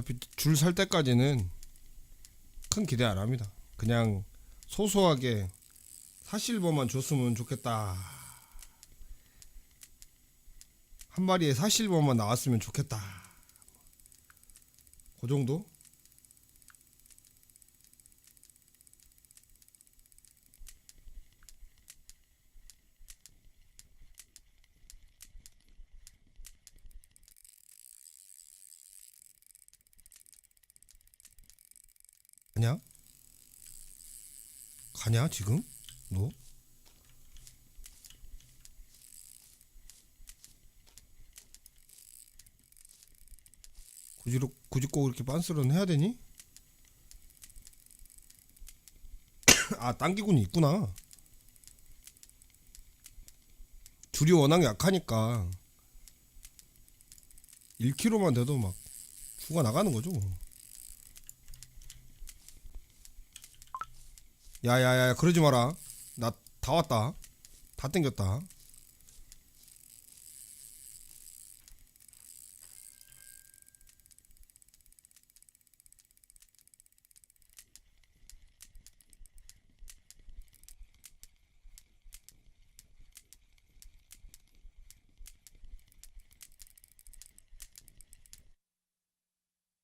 어차피 줄 설 때까지는 큰 기대 안 합니다. 그냥 소소하게 사실버만 줬으면 좋겠다. 한 마리에 사실버만 나왔으면 좋겠다. 그 정도? 가냐? 가냐 지금? 너? 굳이 굳이 꼭 이렇게 빤스런 해야 되니? 아 당기군이 있구나. 줄이 워낙 약하니까 1kg만 돼도 막 죽어 나가는 거죠. 야야야 그러지 마라. 나 다 왔다. 다 땡겼다.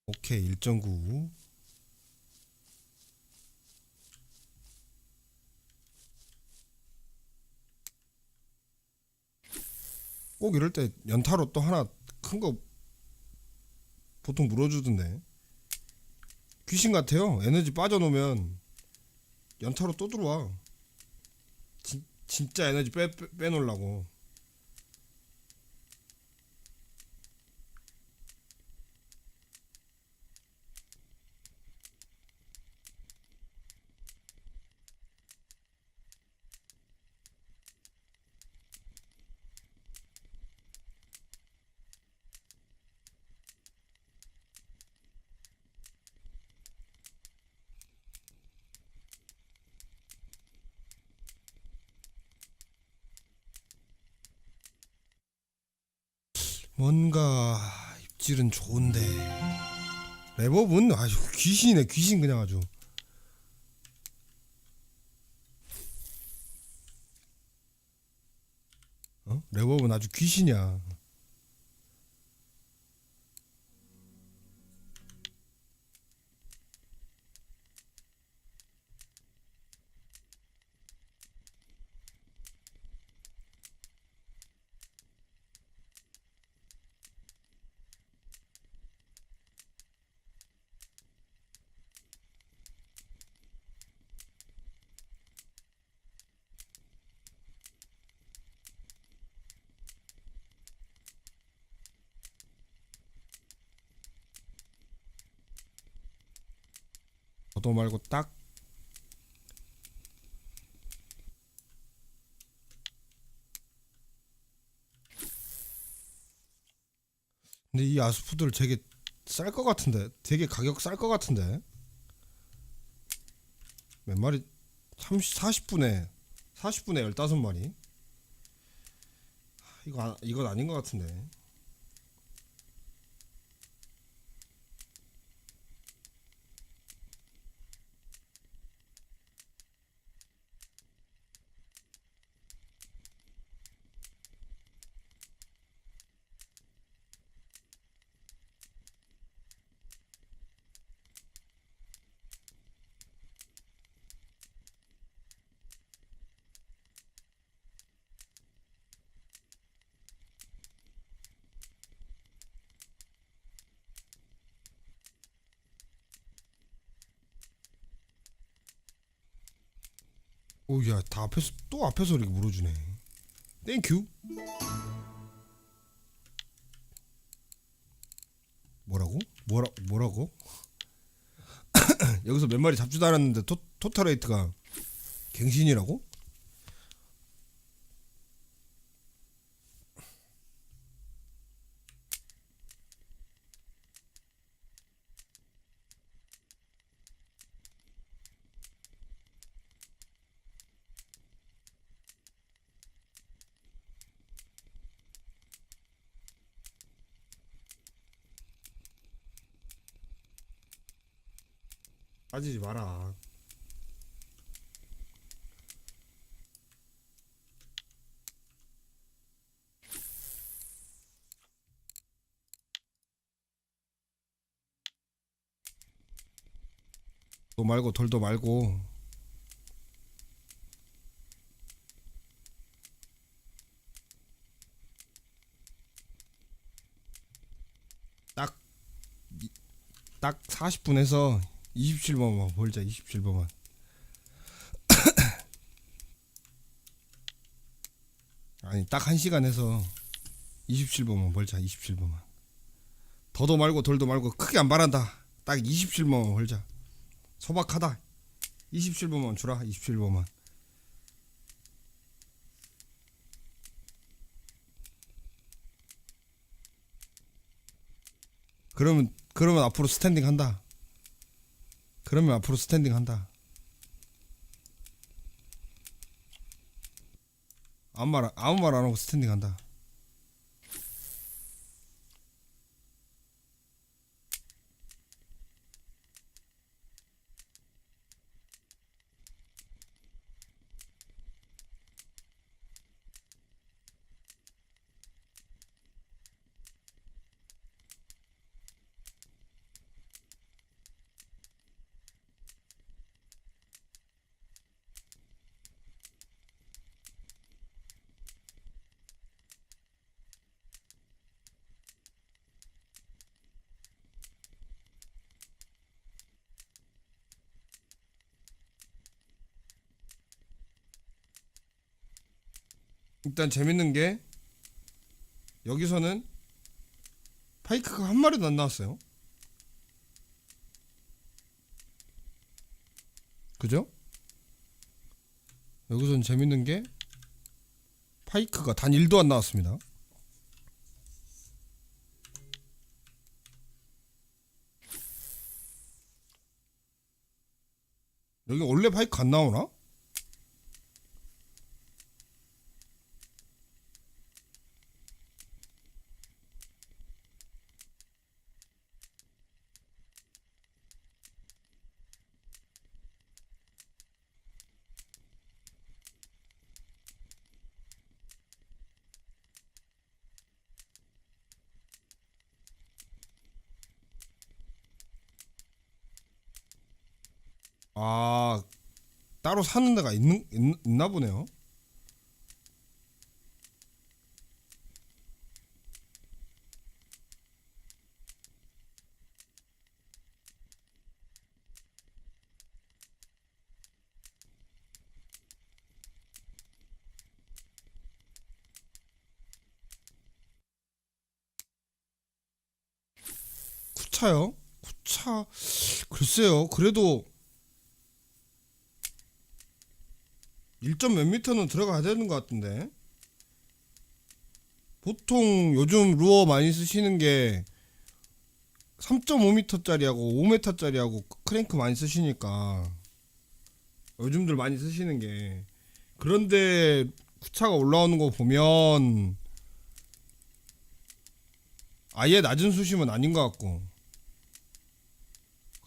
오케이 1.9 꼭 이럴 때 연타로 또 하나 큰 거 보통 물어주던데. 귀신 같아요. 에너지 빠져놓으면 연타로 또 들어와. 진, 진짜 에너지 빼, 빼, 빼놓으려고 뭔가 입질은 좋은데 랩업은 아주 귀신이네 귀신 그냥 아주 어? 랩업은 아주 귀신이야 저도 말고 딱 근데 이 아스푸들 되게 쌀 것 같은데? 되게 가격 쌀 것 같은데? 몇 마리? 30, 40분에 40분에 15마리? 이거 아- 이건 아닌 것 같은데 오야 다 앞에서 또 앞에서 이렇게 물어주네 땡큐 뭐라고? 뭐라 뭐라고? 여기서 몇 마리 잡지도 않았는데 토, 토탈 레이트가 갱신이라고? 빠지지 마라. 도 말고 돌도 말고 딱 딱 40분에서 27번만 벌자 27번만. 아니 딱 1시간 해서 27번만 벌자 27번만. 더도 말고 덜도 말고 크게 안 바란다. 딱 27번만 벌자. 소박하다. 27번만 주라 27번만. 그러면 그러면 앞으로 스탠딩 한다. 그러면 앞으로 스탠딩 한다. 아무 말 아무 말 안 하고 스탠딩 한다. 일단 재밌는 게 여기서는 파이크가 한 마리도 안 나왔어요. 그죠? 여기서는 재밌는 게 파이크가 단 1도 안 나왔습니다. 여기 원래 파이크 안 나오나? 아 따로 사는 데가 있는 있, 있나 보네요. 구차요? 구차 글쎄요. 그래도 1점 몇 미터는 들어가야 되는 것 같은데. 보통 요즘 루어 많이 쓰시는 게 3.5m짜리하고 5m짜리하고 크랭크 많이 쓰시니까 요즘들 많이 쓰시는 게. 그런데 구차가 올라오는 거 보면 아예 낮은 수심은 아닌 것 같고.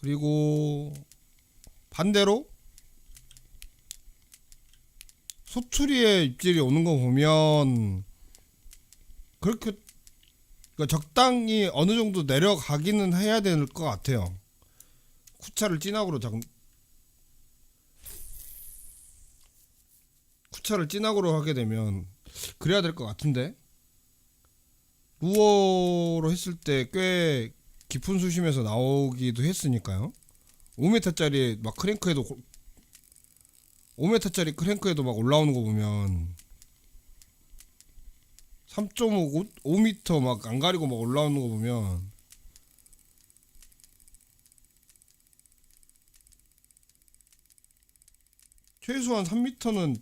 그리고 반대로 소추리에 입질이 오는 거 보면 그렇게 그러니까 적당히 어느 정도 내려가기는 해야 될 것 같아요. 쿠차를 진학으로 작 쿠차를 진학으로 하게 되면 그래야 될 것 같은데 루어로 했을 때 꽤 깊은 수심에서 나오기도 했으니까요. 5m짜리 막 크랭크에도 5m짜리 크랭크에도 막 올라오는 거 보면 3.5, 5m 막 안 가리고 막 올라오는 거 보면 최소한 3m는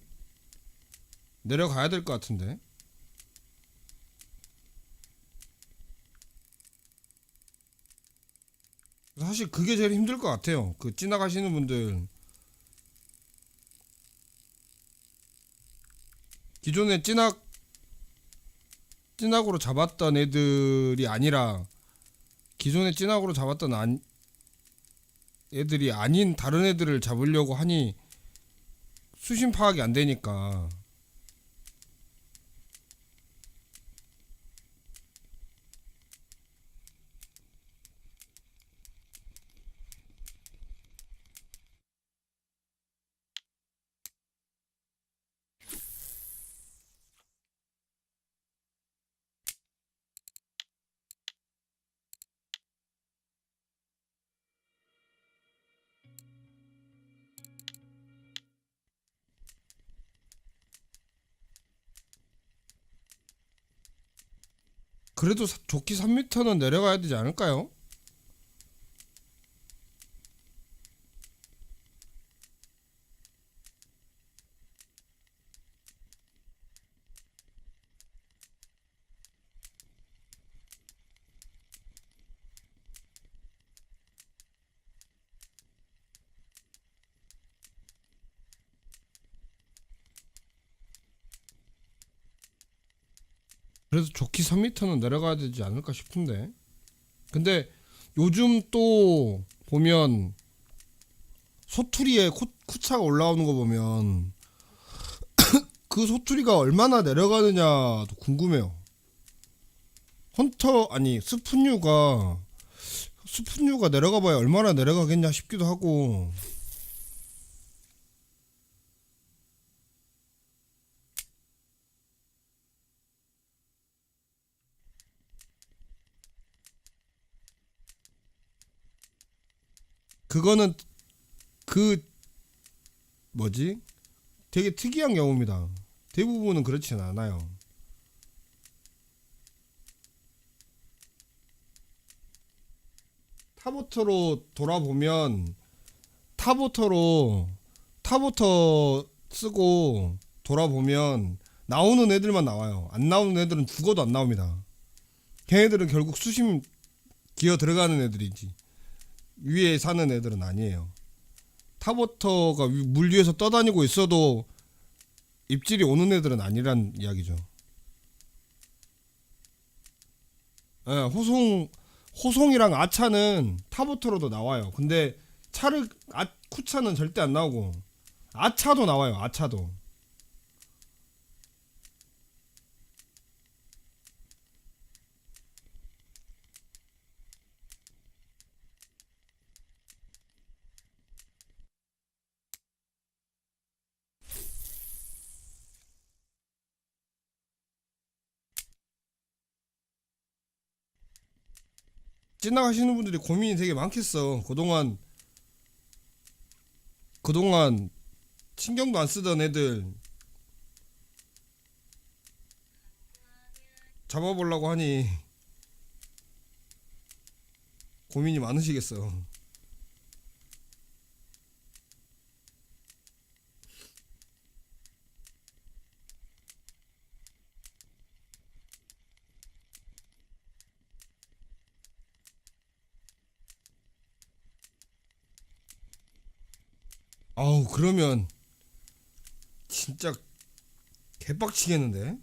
내려가야 될 것 같은데. 사실 그게 제일 힘들 것 같아요. 그 지나가시는 분들 기존에 찐학 찐학으로 잡았던 애들이 아니라 기존에 찐학으로 잡았던 안 애들이 아닌 다른 애들을 잡으려고 하니 수심 파악이 안 되니까 그래도 사- 조끼 3m는 내려가야 되지 않을까요? 3m는 내려가야 되지 않을까 싶은데. 근데 요즘 또 보면 소투리에 코, 쿠차가 올라오는 거 보면 그 소투리가 얼마나 내려가느냐도 궁금해요. 헌터 아니 스푼유가 스푼유가 내려가 봐야 얼마나 내려가겠냐 싶기도 하고 그거는 그 뭐지? 되게 특이한 경우입니다. 대부분은 그렇지는 않아요. 타보터로 돌아보면 타보터로 타보터 쓰고 돌아보면 나오는 애들만 나와요. 안 나오는 애들은 죽어도 안 나옵니다. 걔네들은 결국 수심 기어 들어가는 애들이지. 위에 사는 애들은 아니에요. 타버터가 위- 물 위에서 떠다니고 있어도 입질이 오는 애들은 아니란 이야기죠. 예, 호송 호송이랑 아차는 타버터로도 나와요. 근데 차를 아 쿠차는 절대 안 나오고 아차도 나와요. 아차도. 지나가시는 분들이 고민이 되게 많겠어. 그동안 그동안 신경도 안 쓰던 애들 잡아보려고 하니 고민이 많으시겠어. 아우 그러면 진짜 개빡치겠는데?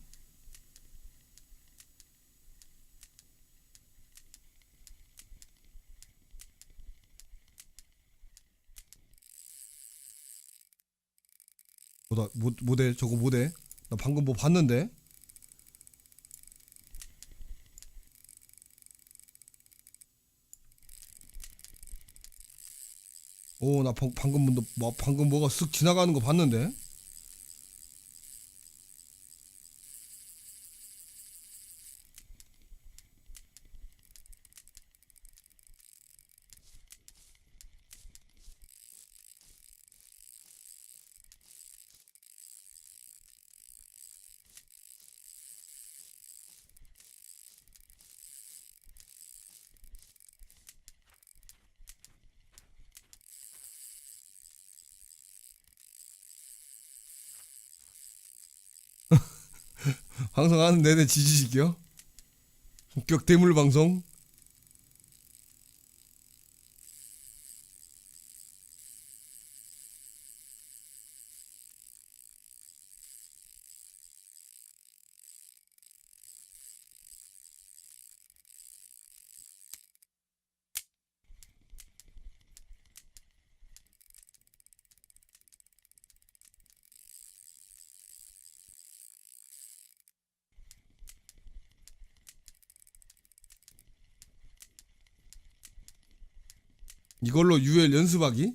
뭐다 뭐 뭐대 저거 뭐대? 나 방금 뭐 봤는데? 오 나 방금 뭐, 뭐 방금 뭐가 쓱 지나가는 거 봤는데? 방송하는 내내 지지직이요? 본격 대물 방송? 이걸로 UL 연습하기?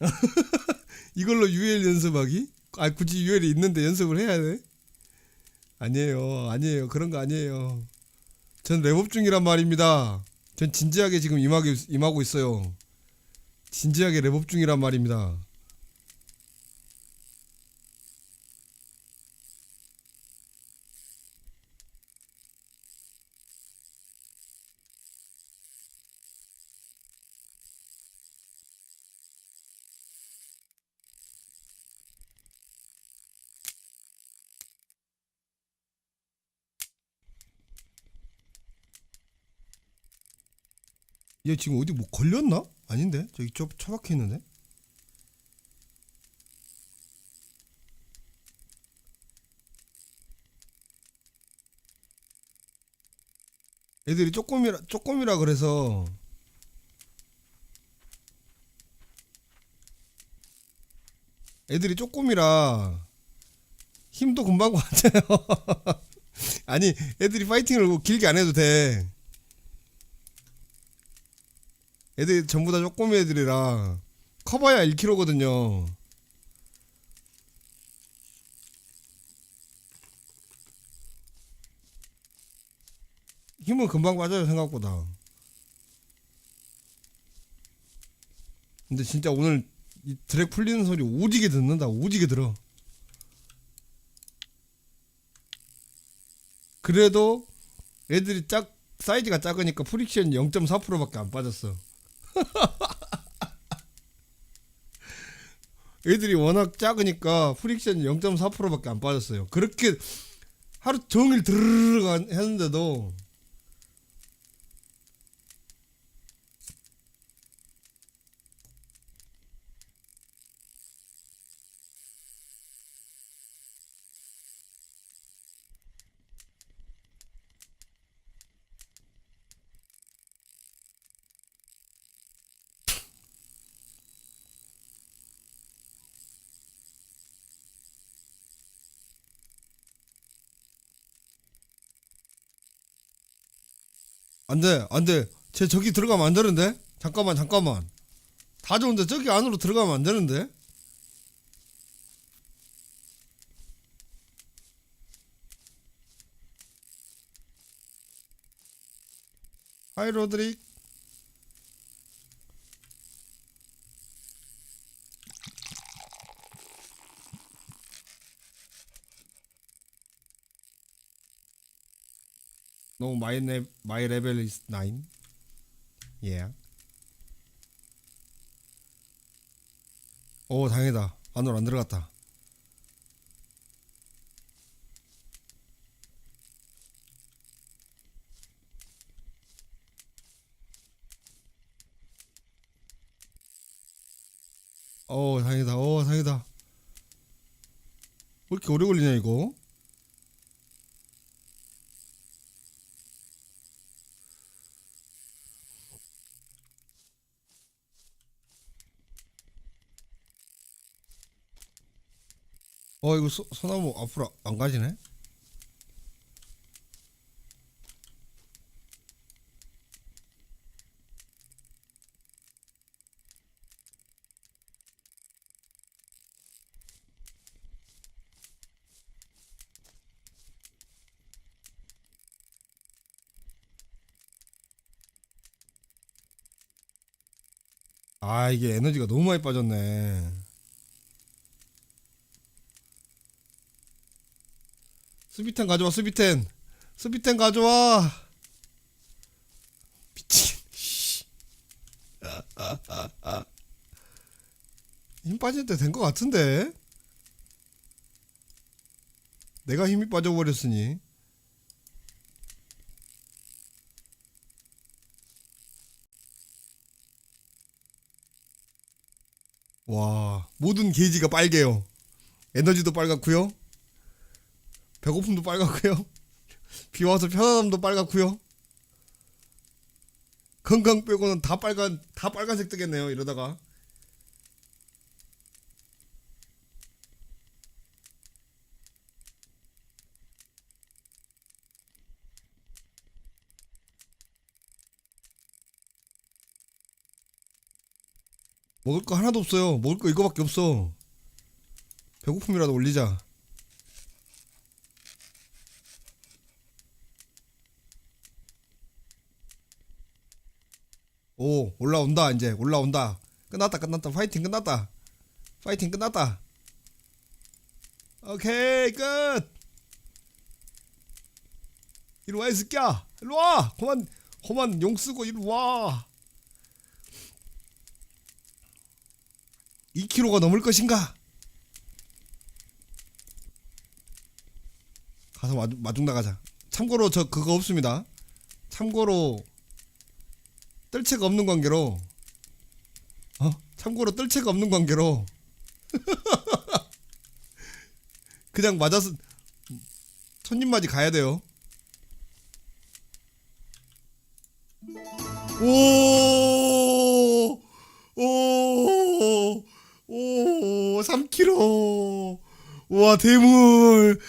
이걸로 UL 연습하기? 아 굳이 UL이 있는데 연습을 해야 돼? 아니에요 아니에요 그런 거 아니에요 전 랩업 중이란 말입니다 전 진지하게 지금 임하고, 있어요 진지하게 랩업 중이란 말입니다 얘 지금 어디 뭐 걸렸나? 아닌데 저기 저 처박혀 있는데 애들이 조금이라 조금이라 그래서 애들이 조금이라 힘도 금방 맞아요. 아니 애들이 파이팅을 뭐 길게 안 해도 돼. 애들이 전부 다 쪼꼬미 애들이라 커봐야 1kg거든요. 힘은 금방 빠져요 생각보다. 근데 진짜 오늘 이 드랙 풀리는 소리 오지게 듣는다 오지게 들어. 그래도 애들이 작 사이즈가 작으니까 프릭션 0.4%밖에 안 빠졌어. 애들이 워낙 작으니까 프릭션 0.4%밖에 안 빠졌어요. 그렇게 하루 종일 드르르 했는데도 안돼 안돼. 쟤 저기 들어가면 안 되는데? 잠깐만 잠깐만. 다 좋은데 저기 안으로 들어가면 안 되는데? 하이 로드릭 No, my ne- my level is nine. Yeah. 오, 다행이다. 안으로 안 들어갔다. 오, 다행이다. 오, 다행이다. 왜 이렇게 오래 걸리냐 이거? 어 이거 소, 소나무 앞으로 안 가지네? 아 이게 에너지가 너무 많이 빠졌네. 스비텐 가져와 스비텐 스비텐 가져와. 미친 씨. 힘 빠질 때 된 것 같은데? 내가 힘이 빠져버렸으니. 와 모든 게이지가 빨개요. 에너지도 빨갛고요 배고픔도 빨갛고요. 비 와서 편안함도 빨갛고요. 건강 빼고는 다 빨간 다 빨간색 뜨겠네요. 이러다가 먹을 거 하나도 없어요. 먹을 거 이거밖에 없어. 배고픔이라도 올리자. 오 올라온다 이제 올라온다. 끝났다 끝났다 파이팅 끝났다. 파이팅 끝났다. 오케이 끝. 이리 와, 이 새끼야. 이리 와. 그만, 그만 용 쓰고 이리 와. 2kg가 넘을 것인가? 가서 마중 나가자. 참고로 저 그거 없습니다. 참고로 뜰채가 없는 관계로 어? 참고로 뜰채가 없는 관계로 그냥 맞아서 손님 맞이 가야 돼요. 오, 오, 오, 3kg. 와, 대물.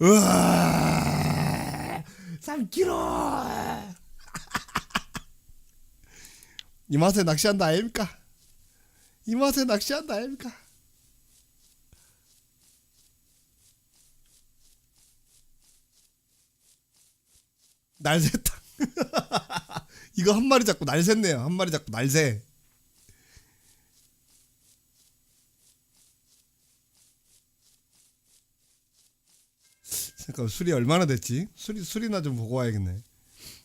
우와, 3kg. 이 맛에 낚시한다 아닙니까? 이 맛에 낚시한다 아닙니까? 날샜다. 이거 한 마리 잡고 날 샜네요. 한 마리 잡고 날 새. 잠깐 술이 얼마나 됐지? 술이 술이나 좀 보고 와야겠네.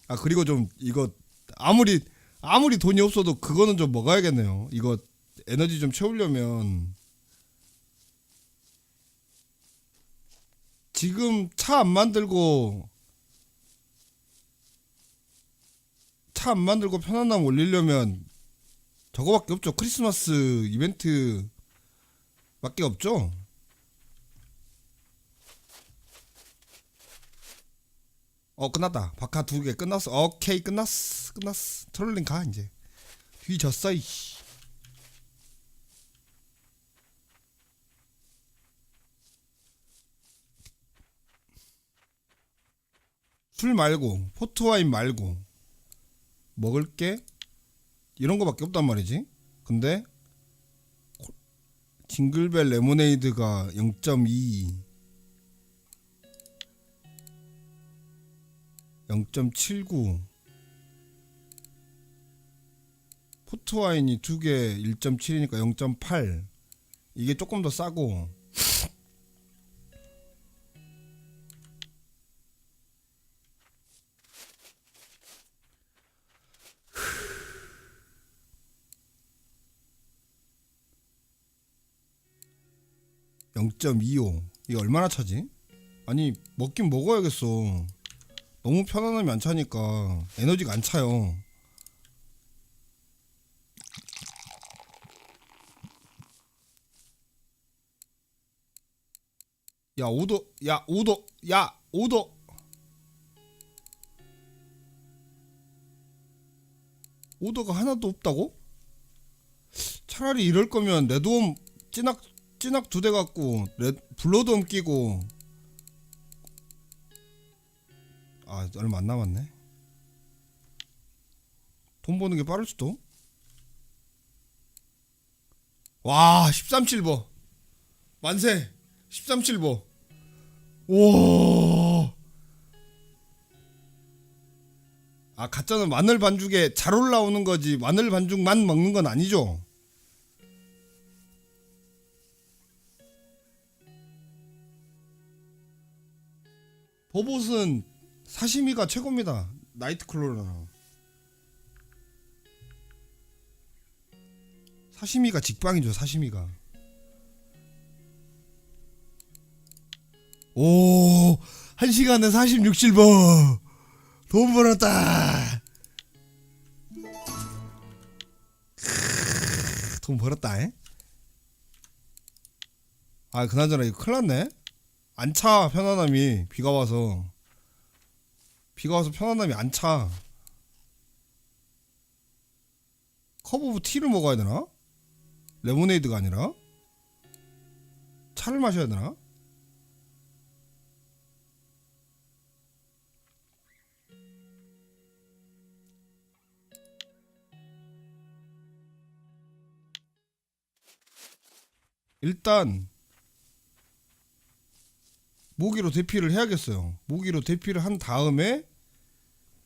아 그리고 좀 이거 아무리 아무리 돈이 없어도 그거는 좀 먹어야겠네요. 이거 에너지 좀 채우려면 지금 차 안 만들고 차 안 만들고 편안함 올리려면 저거밖에 없죠. 크리스마스 이벤트 밖에 없죠. 어 끝났다. 바카 두 개 끝났어. 오케이 끝났어. 끝났어. 트롤링 가 이제. 뒤졌어 이씨. 술 말고 포트와인 말고 먹을 게 이런 거밖에 없단 말이지. 근데 코- 징글벨 레모네이드가 0.2 0.79 포트 와인이 두 개 1.7이니까 0.8 이게 조금 더 싸고. (0.25) 이게 얼마나 차지? 아니 먹긴 먹어야겠어 너무 편안함이 안 차니까 에너지가 안 차요. 야 오도 야 오도 야 오도 오도가 하나도 없다고? 차라리 이럴 거면 레드홈 찐악 찐악 두대 갖고 레 블러드홈 끼고 아 얼마 안 남았네. 돈 버는 게 빠를 수도? 와 13실버 만세. 13실버 우와. 아 가짜는 마늘 반죽에 잘 올라오는 거지. 마늘 반죽만 먹는 건 아니죠. 버봇은 사시미가 최고입니다. 나이트 클로라나. 사시미가 직방이죠. 사시미가. 오, 한 시간에 46실버. 돈 벌었다. 돈 벌었다. 에? 아, 그나저나 이거 큰일 났네. 안 차, 편안함이. 비가 와서. 비가 와서 편안함이 안 차. 컵 오브 티를 먹어야 되나? 레모네이드가 아니라? 차를 마셔야 되나? 일단 모기로 대피를 해야겠어요. 모기로 대피를 한 다음에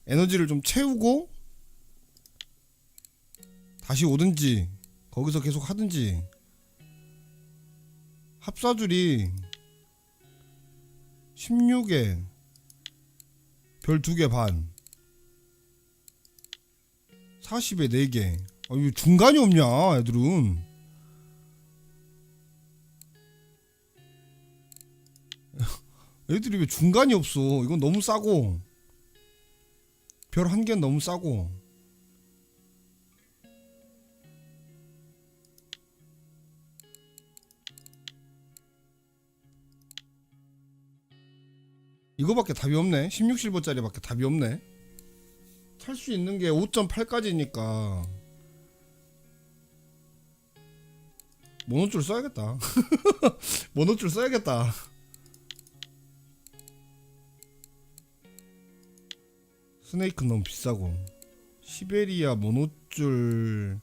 에너지를 좀 채우고 다시 오든지 거기서 계속 하든지 합사줄이 16에 별 2개 반 40에 4개 아, 왜 중간이 없냐 애들은 애들이 왜 중간이 없어? 이건 너무 싸고. 별 한 개는 너무 싸고. 이거밖에 답이 없네. 16실버짜리밖에 답이 없네. 살 수 있는 게 5.8까지니까. 모노줄 써야겠다. 모노줄 써야겠다 스네이크 너무 비싸고. 시베리아 모노줄.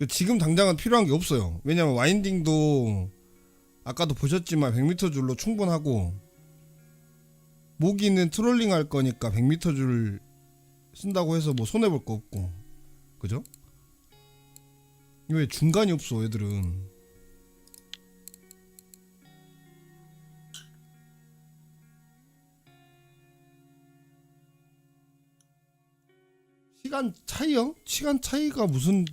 그 지금 당장은 필요한 게 없어요. 왜냐면 와인딩도 아까도 보셨지만 100m 줄로 충분하고 모기는 트롤링 할 거니까 100m 줄 쓴다고 해서 뭐 손해 볼 거 없고. 그죠? 왜 중간이 없어 애들은 시간 차이요? 시간 차이가 무슨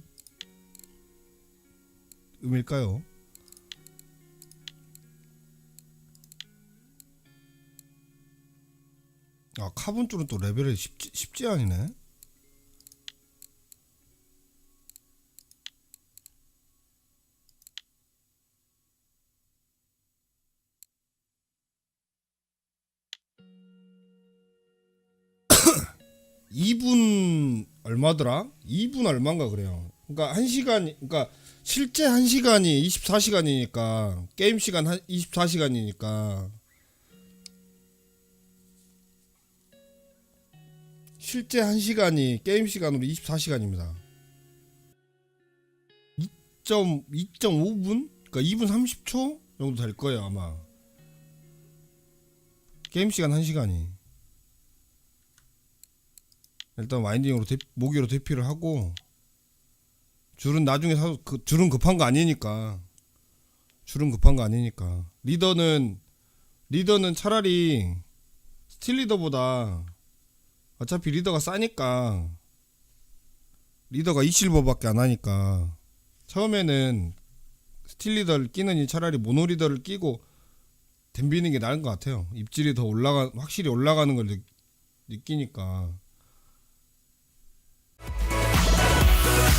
의미일까요? 아 카본줄은 또 레벨이 쉽지, 쉽지 않이네 이분 얼마더라? 2분 얼마인가 그래요. 그러니까 1시간 그러니까 실제 1시간이 24시간이니까 게임 시간 한 24시간이니까 실제 1시간이 게임 시간으로 24시간입니다. 2.2.5분? 그러니까 2분 30초 정도 될 거예요, 아마. 게임 시간 1시간이. 일단 와인딩으로 대, 모기로 대피를 하고 줄은 나중에 사 그 줄은 급한 거 아니니까. 줄은 급한 거 아니니까. 리더는 리더는 차라리 스틸 리더보다 어차피 리더가 싸니까 리더가 2실버밖에 안 하니까. 처음에는 스틸 리더를 끼느니 차라리 모노 리더를 끼고 덤비는 게 나은 것 같아요. 입질이 더 올라가 확실히 올라가는 걸 느, 느끼니까